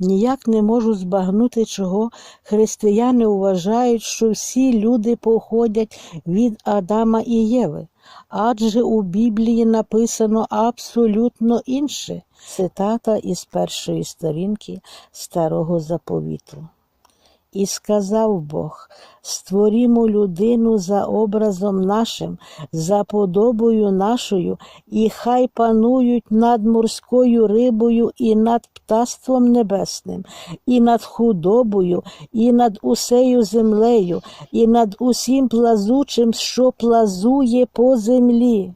Ніяк не можу збагнути, чого християни вважають, що всі люди походять від Адама і Єви. Адже у Біблії написано абсолютно інше. Цитата із першої сторінки Старого Заповіту. І сказав Бог: створімо людину за образом нашим, за подобою нашою, і хай панують над морською рибою і над птаством небесним, і над худобою, і над усею землею, і над усім плазучим, що плазує по землі.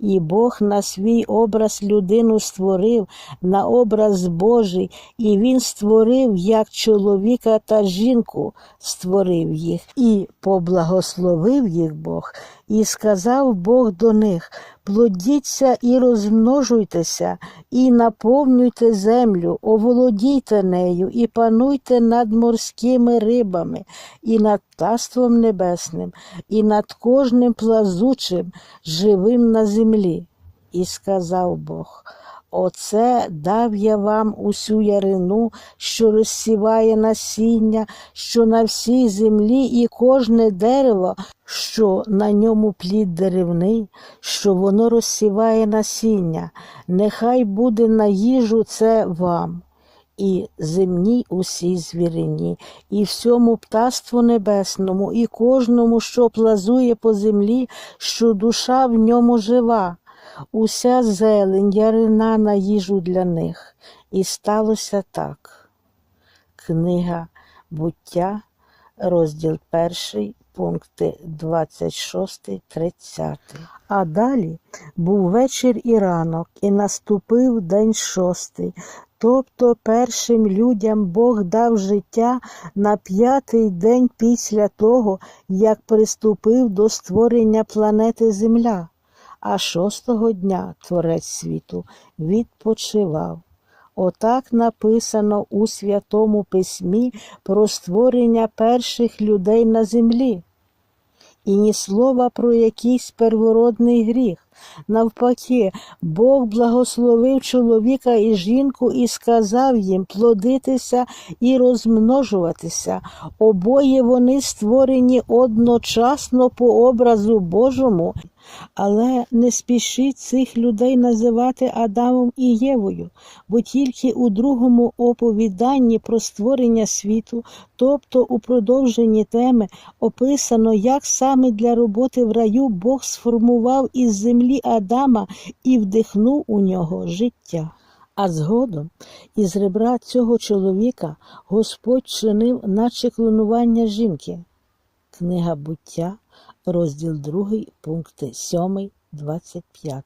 І Бог на свій образ людину створив, на образ Божий, і Він створив як чоловіка та жінку, створив їх, і поблагословив їх Бог, і сказав Бог до них: плодіться і розмножуйтеся, і наповнюйте землю, оволодійте нею, і пануйте над морськими рибами, і над птаством небесним, і над кожним плазучим, живим на землі. І сказав Бог. Оце дав я вам усю ярину, що розсіває насіння, що на всій землі, і кожне дерево, що на ньому плід деревний, що воно розсіває насіння. Нехай буде на їжу це вам. І земній усій звірині, і всьому птаству небесному, і кожному, що плазує по землі, що душа в ньому жива уся зелень, ярина на їжу для них. І сталося так. Книга буття, розділ 1, пункти 26, 30. А далі був вечір і ранок, і наступив день шостий. Тобто першим людям Бог дав життя на п'ятий день після того, як приступив до створення планети Земля а шостого дня Творець світу відпочивав. Отак написано у Святому Письмі про створення перших людей на землі. І ні слова про якийсь первородний гріх. Навпаки, Бог благословив чоловіка і жінку і сказав їм плодитися і розмножуватися. Обоє вони створені одночасно по образу Божому, але не спішіть цих людей називати Адамом і Євою, бо тільки у другому оповіданні про створення світу, тобто у продовженні теми, описано, як саме для роботи в раю Бог сформував із землі Адама і вдихнув у нього життя. А згодом із ребра цього чоловіка Господь чинив наче клонування жінки. Книга буття, розділ 2, пункти 7, 25.